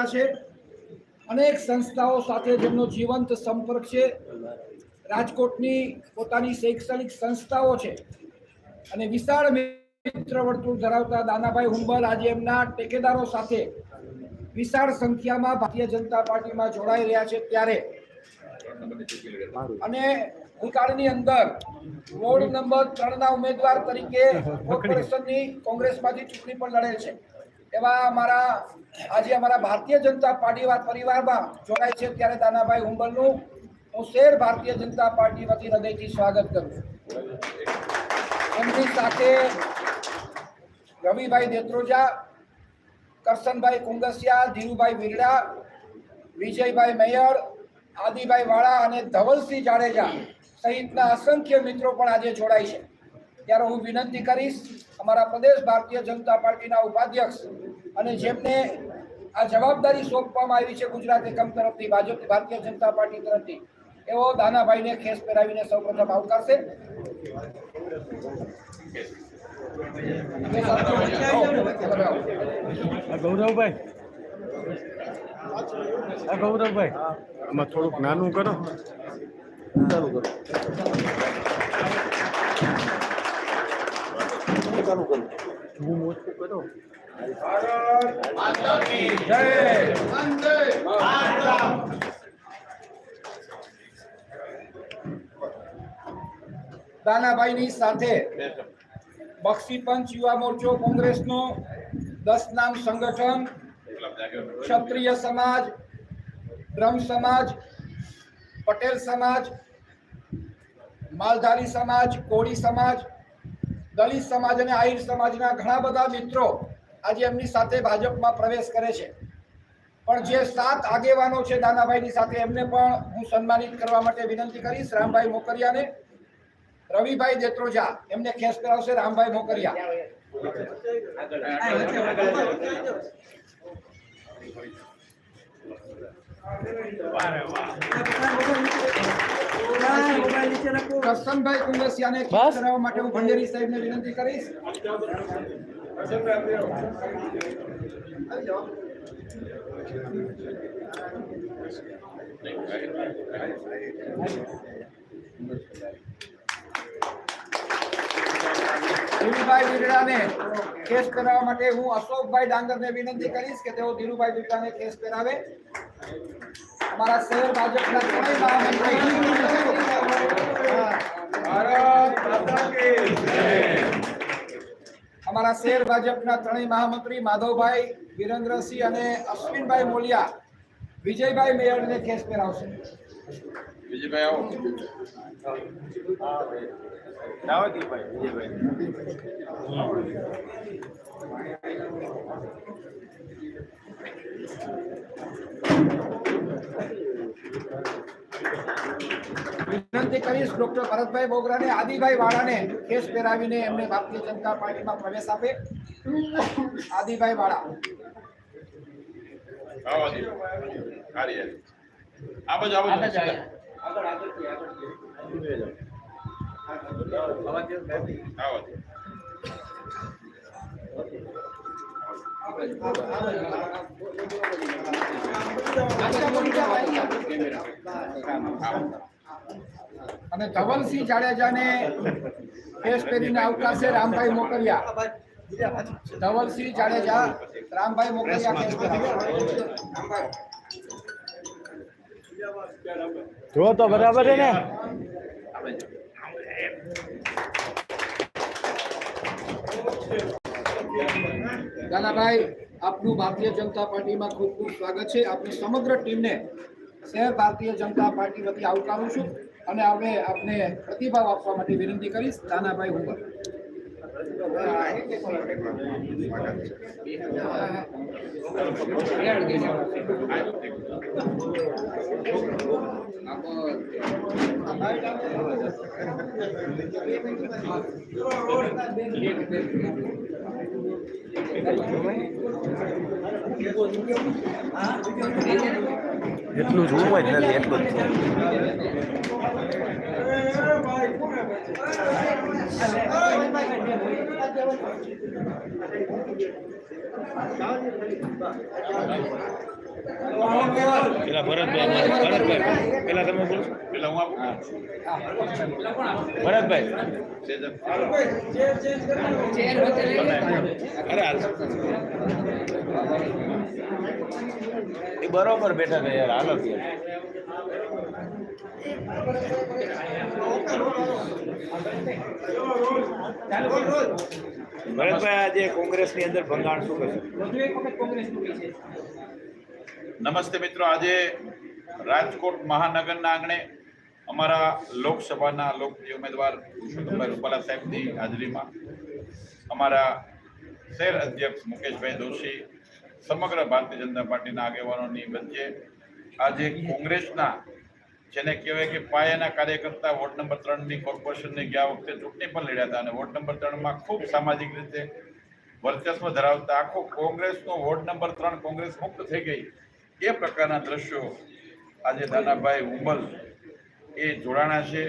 કાર્યકર્તા છે. અનેક સંસ્થાઓ સાથે જેમનો જીવંત સંપર્ક છે. રાજકોટની પોતાની શૈક્ષણિક સંસ્થાઓ છે. અને વિશાળ મિત્ર વર્તુળ ધરાવતા દાનાભાઈ હુંબલ આજે એમના ટેકેદારો સાથે વિશાળ સંખ્યામાં ભારતીય જનતા પાર્ટીમાં જોડાઈ રહ્યા છે ત્યારે. અને ભૂતકાળની અંદર વોર્ડ નંબર ત્રણના ઉમેદવાર તરીકે કોર્પોરેશનની કોંગ્રેસમાંથી ચૂંટણી પણ લડે છે. એવા અમારા, આજે અમારા ભારતીય જનતા પાર્ટી પરિવારમાં જોડાય છે ત્યારે દાનાભાઈ હુંબલનું હું શેર ભારતીય જનતા પાર્ટી વતી હૃદયથી સ્વાગત કરું એમની સાથે રવિભાઈ દેત્રોજા કરશનભાઈ કુંગસિયા, ધીરુભાઈ વિરડા, વિજયભાઈ મેયર, આદિભાઈ વાળા અને ધવલસિંહ જાડેજા સહિતના અસંખ્ય મિત્રો પણ આજે જોડાય છે. ત્યારે હું વિનંતી કરીશ અમારા પ્રદેશ ભારતીય જનતા પાર્ટીના ઉપાધ્યક્ષ અને જેમને આ જવાબદારી સોંપવામાં આવી છે ગુજરાત એકમ તરફથી ભાજપ ભારતીય જનતા પાર્ટી તરફથી એવો દાનાભાઈને ખેસ પહેરાવીને સૌપ્રથમ આવકારશે. આ ગૌરવભાઈ. ગૌરવભાઈ. આમાં થોડુંક નાનું કરો. ચાલુ કરો. ચાલુ કરો. હું મોટું કરો દાનાભાઈની સાથે બક્ષી પંચ યુવા મોરચો કોંગ્રેસનો દસ નામ સંગઠન, ક્ષત્રિય સમાજ, બ્રહ્મ સમાજ, પટેલ સમાજ, માલધારી સમાજ, કોળી સમાજ દલિત સમાજ અને આહિર સમાજના ઘણા બધા મિત્રો આજે એમની સાથે ભાજપમાં પ્રવેશ કરે છે. પણ જે સાત આગેવાનો છે દાનાભાઈની સાથે એમને પણ હું સન્માનિત કરવા માટે વિનંતી કરીશ. રામભાઈ મોકરિયાને રવિભાઈ દેત્રોજા, એમને ખેસ કરાવશે રામભાઈ મોકરિયા. કરશનભાઈ કુંગસિયાને બસ. કરાવવા માટે હું ભંડેરી સાહેબને વિનંતી કરીશ ધીરુભાઈ વિરડાને કેસ કરાવવા માટે હું અશોકભાઈ ડાંગરને વિનંતી કરીશ કે તેઓ ધીરુભાઈ વિરડાને કેસ કરાવે અમારા શહેર ભાજપના ત્રણેય મહામંત્રી અમારા શહેર ભાજપના ત્રણેય મહામંત્રી માધવભાઈ, વિરેન્દ્રસિંહ અને અશ્વિનભાઈ મોલિયા. વિજયભાઈ મેયરને કેસ કરાવશે વિજયભાઈ આવો દાવતીભાઈ વિજયભાઈ વિનંતી કરીશ ડોક્ટર ભરતભાઈ બોગરાને આદિભાઈ વાળાને કેસ પહેરાવીને એમને ભારતીય જનતા પાર્ટીમાં પ્રવેશ આપે. આદિભાઈ વાળા. આવો દી હારી હારી. આ બાજુ આ બાજુ. આવો દી અને ધવલસિંહ જાડેજાને કેસ પહેરીને છે રામભાઈ મોકરિયા. ધવલસિંહ જાડેજા રામભાઈ મોકરિયા જો તો બરાબર છે ને. દાનાભાઈ, આપનું ભારતીય જનતા પાર્ટીમાં ખૂબ ખૂબ સ્વાગત છે. આપની સમગ્ર ટીમને શહેર ભારતીય જનતા પાર્ટી વતી આવકારું છું અને હવે આપને પ્રતિભાવ આપવા માટે વિનંતી કરીશ. દાનાભાઈ હુંબર એટલું જોવું હોય ને એટલું જ છે પેલા ભરતભાઈ ભરતભાઈ પેલા તમે બોલો. પેલા હું આપું? ભરતભાઈ. અરે એ બરોબર બેઠા છે યાર હાલો કે કોંગ્રેસની અંદર ભંગાણ શું નમસ્તે મિત્રો, આજે રાજકોટ મહાનગરના આંગણે અમારા લોકસભાના લોકપ્રિય ઉમેદવાર પુરુષોત્તમભાઈ રૂપાલા સાહેબની હાજરીમાં અમારા શહેર અધ્યક્ષ મુકેશભાઈ દોશી, સમગ્ર ભારતીય જનતા પાર્ટીના આગેવાનોની વચ્ચે આજે કોંગ્રેસના જેને કહેવાય કે પાયાના કાર્યકર્તા વોર્ડ નંબર ત્રણની કોર્પોરેશનની ગયા વખતે ચૂંટણી પણ લડ્યા હતા અને વોર્ડ નંબર ત્રણમાં ખૂબ સામાજિક રીતે વર્ચસ્વ ધરાવતા આખો કોંગ્રેસનો વોર્ડ નંબર ત્રણ કોંગ્રેસ મુક્ત થઈ ગઈ. એ પ્રકારના દ્રશ્યો આજે દાનાભાઈ ઉંબલ એ જોડાણા છે.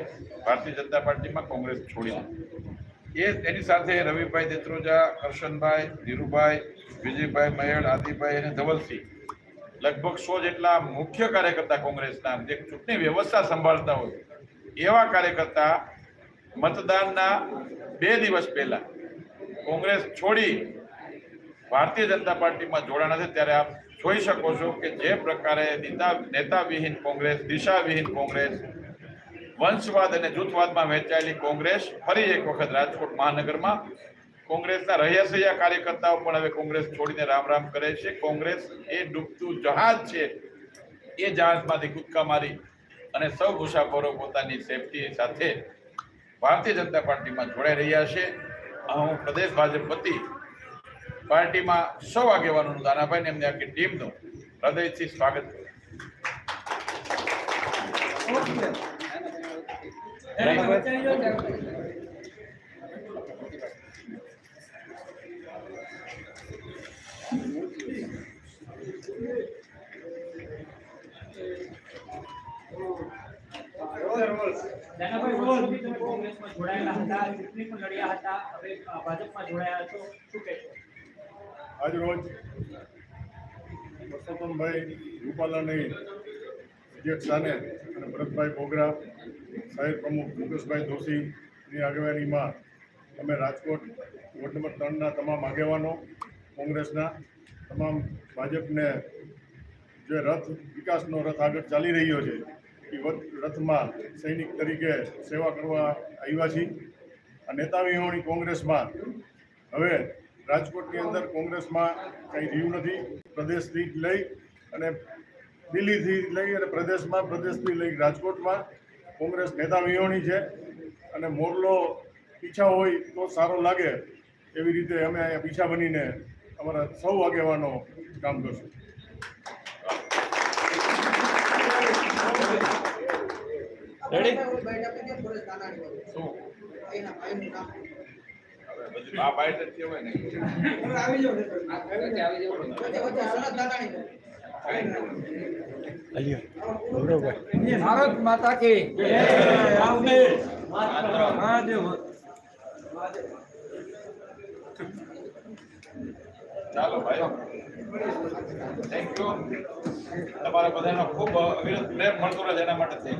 ભારતીય જનતા પાર્ટીમાં કોંગ્રેસ છોડી એ એની સાથે રવિભાઈ દેત્રોજા કરશનભાઈ ધીરુભાઈ, વિજયભાઈ મહેડ આદિભાઈ અને ધવલસિંહ. લગભગ સો જેટલા મુખ્ય કાર્યકર્તા કોંગ્રેસના જે ચૂંટણી વ્યવસ્થા સંભાળતા હોય, એવા કાર્યકર્તા મતદાનના બે દિવસ પહેલા કોંગ્રેસ છોડી ભારતીય જનતા પાર્ટીમાં જોડાણા છે ત્યારે આપ જોઈ શકો છો કે જે પ્રકારે નેતા નેતાવિહીન કોંગ્રેસ, દિશાવિહીન કોંગ્રેસ, વંશવાદ અને જૂથવાદમાં વહેંચાયેલી કોંગ્રેસ ફરી એક વખત રાજકોટ મહાનગરમાં કોંગ્રેસના રહસ્યા કાર્યકર્તાઓ પણ હવે કોંગ્રેસ છોડીને રામ રામ કરે છે. કોંગ્રેસ એ ડૂબતું જહાજ છે. એ જહાજમાંથી કૂદકા મારી અને સૌ મુસાફરો પોતાની સેફટી સાથે ભારતીય જનતા પાર્ટીમાં જોડાઈ રહ્યા છે. હું પ્રદેશ ભાજપ વતી પાર્ટીમાં સૌ આગેવાનોનું દાનાભાઈ એમની આખી ટીમનું હૃદયથી સ્વાગત કરું કહેશો? આજરોજ પરસોત્તમભાઈ રૂપાલાની અધ્યક્ષ અને ભરતભાઈ બોગરા સાહેબ પ્રમુખ મુકેશભાઈ દોશીની આગેવાનીમાં અમે રાજકોટ વોર્ડ નંબર ત્રણના તમામ આગેવાનો, કોંગ્રેસના તમામ ભાજપને જે રથ વિકાસનો રથ આગળ ચાલી રહ્યો છે રથમાં સૈનિક તરીકે સેવા કરવા આવ્યા છીએ આ નેતા વિહોણી કોંગ્રેસમાં. હવે રાજકોટની અંદર કોંગ્રેસમાં કંઈ રહ્યું નથી. પ્રદેશથી લઈ અને દિલ્હીથી લઈ અને પ્રદેશમાં પ્રદેશથી લઈ રાજકોટમાં કોંગ્રેસ નેતા વિહોણી છે. અને મોરલો પીછા હોય તો સારો લાગે એવી રીતે અમે અહીંયા પીછા બનીને અમારા સૌ આગેવાનો કામ કરશું. રેડી શું? હવે બધું આ બાઈટ જ કહેવાય ને. ગૌરવભાઈ ભારત માતા કી ચાલો ભાઈઓ. થેન્ક યુ તમારા બધાનો ખૂબ અવિરત પ્રેમ મળતો રહે એના માટે. થેન્ક